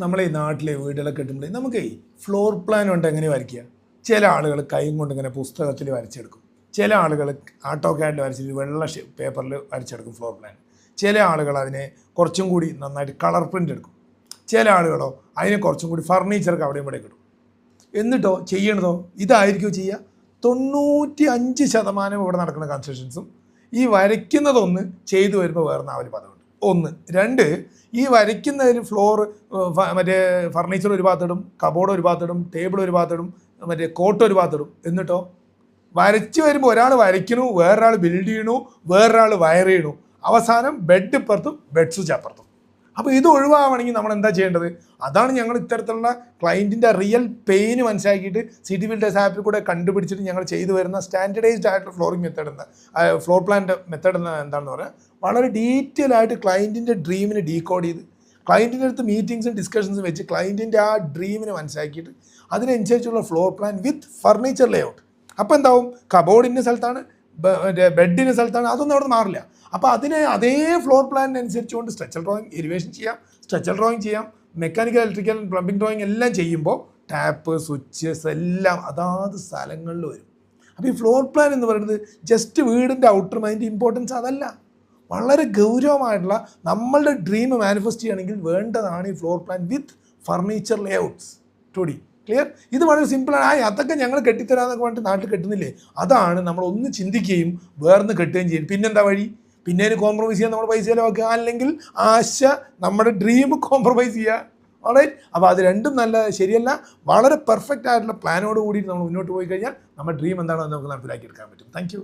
നമ്മളെ ഈ നാട്ടിലെ വീടുകളൊക്കെ കിട്ടുമ്പോൾ നമുക്ക് ഫ്ലോർ പ്ലാൻ കൊണ്ട് എങ്ങനെ വരയ്ക്കുക? ചില ആളുകൾ കൈയും കൊണ്ട് ഇങ്ങനെ പുസ്തകത്തിൽ വരച്ചെടുക്കും. ചില ആളുകൾ ആട്ടോ ക്യാഡിൽ വരച്ചിട്ട് വെള്ള പേപ്പറിൽ വരച്ചെടുക്കും ഫ്ലോർ പ്ലാൻ ചില ആളുകൾ അതിനെ കുറച്ചും കൂടി നന്നായിട്ട് കളർ പ്രിന്റ് എടുക്കും. ചില ആളുകളോ അതിനെ കുറച്ചും കൂടി ഫർണിച്ചർക്ക് അവിടെയും ഇവിടെ കിട്ടും എന്നിട്ടോ ചെയ്യണതോ? ഇതായിരിക്കും ചെയ്യുക? തൊണ്ണൂറ്റി അഞ്ച് ശതമാനം ഇവിടെ നടക്കുന്ന കൺസ്ട്രക്ഷൻസും ഈ വരയ്ക്കുന്നതൊന്ന് ചെയ്തു വരുമ്പോൾ വേറെ നാല് പദമുണ്ട് ഒന്ന്. രണ്ട് ഈ വരയ്ക്കുന്നതിൽ ഫ്ലോർ മറ്റേ ഫർണിച്ചർ ഒരു ഭാഗത്തിടും കബോർഡ് ഒരു ഭാഗത്തിടും ടേബിൾ ഒരു ഭാഗത്തിടും മറ്റേ കോട്ട് ഒരു ഭാഗത്തിടും. എന്നിട്ടോ? വരച്ച് വരുമ്പോൾ ഒരാൾ വരയ്ക്കണു വേറൊരാൾ ബിൽഡ് ചെയ്യണു വേറൊരാൾ വയർ ചെയ്യണു. അവസാനം ബെഡ് ഇപ്പുറത്തും ബെഡ് സ്വിച്ച് അപ്പുറത്തും. അപ്പോൾ ഇത് ഒഴിവാകണമെങ്കിൽ നമ്മൾ എന്താ ചെയ്യേണ്ടത്? അതാണ് ഞങ്ങൾ ഇത്തരത്തിലുള്ള ക്ലയന്റിന്റെ റിയൽ പെയിന് മനസ്സിലാക്കിയിട്ട് സിറ്റി ബിൽഡേഴ്സ് ആപ്പിൽ കൂടെ കണ്ടുപിടിച്ചിട്ട് ഞങ്ങൾ ചെയ്തു വരുന്ന സ്റ്റാൻഡർഡൈസ്ഡ് ആയിട്ടുള്ള ഫ്ലോറിംഗ് മെത്തേഡ് എന്ന ഫ്ലോർ പ്ലാന്റെ മെത്തേഡ് എന്ന എന്താണെന്ന് പറയുക വളരെ ഡീറ്റെയിൽ ആയിട്ട് ക്ലയന്റിന്റെ ഡ്രീമിനെ ഡീകോഡ് ചെയ്ത് ക്ലയന്റിന്റെ അടുത്ത് മീറ്റിംഗ്സും ഡിസ്കഷൻസും വെച്ച് ക്ലയന്റിന്റെ ആ ഡ്രീമിനെ മനസ്സിലാക്കിയിട്ട് അതിനനുസരിച്ചുള്ള floor plan with furniture layout അപ്പോൾ എന്താവും? കബോർഡിന്റെ സ്ഥലത്താണ് ബ- മറ്റേ ബെഡിന്റെ സ്ഥലത്താണ് അതൊന്നും അവിടെ മാറില്ല. അപ്പോൾ അതിന് അതേ ഫ്ലോർ പ്ലാനിനനുസരിച്ചുകൊണ്ട് സ്ട്രക്ചർ ഡ്രോയിങ് എലിവേഷൻ ചെയ്യാം സ്ട്രക്ചർ ഡ്രോയിങ് ചെയ്യാം മെക്കാനിക്കൽ ഇലക്ട്രിക്കൽ പ്ലംബിംഗ് ഡ്രോയിങ് എല്ലാം ചെയ്യുമ്പോൾ ടാപ്പ് സ്വിച്ചസ് എല്ലാം അതാത് സ്ഥലങ്ങളിൽ വരും. അപ്പോൾ ഈ ഫ്ലോർ പ്ലാൻ എന്ന് പറയുന്നത് ജസ്റ്റ് വീടിന്റെ ഔട്ടർ അതിന്റെ ഇമ്പോർട്ടൻസ് അതല്ല. വളരെ ഗൗരവമായിട്ടുള്ള നമ്മളുടെ ഡ്രീം മാനിഫെസ്റ്റ് ചെയ്യണമെങ്കിൽ വേണ്ടതാണ് ഈ floor plan with furniture layouts two D clear ഇത് വളരെ സിമ്പിളാണ് ആ അതൊക്കെ ഞങ്ങൾ കെട്ടിത്തരാന്നൊക്കെ പറഞ്ഞിട്ട് നാട്ടിൽ കെട്ടുന്നില്ലേ? അതാണ് നമ്മൾ ഒന്ന് ചിന്തിക്കുകയും വേർന്ന് കെട്ടുകയും ചെയ്യും. പിന്നെന്താ വഴി? പിന്നെ അതിന് കോംപ്രമൈസ് ചെയ്യാൻ നമ്മൾ പൈസ ചിലവാക്കുക. അല്ലെങ്കിൽ ആശ നമ്മുടെ ഡ്രീം കോംപ്രമൈസ് ചെയ്യുക. ഓൾറൈറ്റ് അപ്പോൾ അത് രണ്ടും നല്ല ശരിയല്ല. വളരെ പെർഫെക്റ്റ് ആയിട്ടുള്ള പ്ലാനോട് കൂടി നമ്മൾ മുന്നോട്ട് പോയി കഴിഞ്ഞാൽ നമ്മുടെ ഡ്രീം എന്താണെന്ന് നമുക്ക് നടപ്പിലാക്കി എടുക്കാൻ പറ്റും താങ്ക്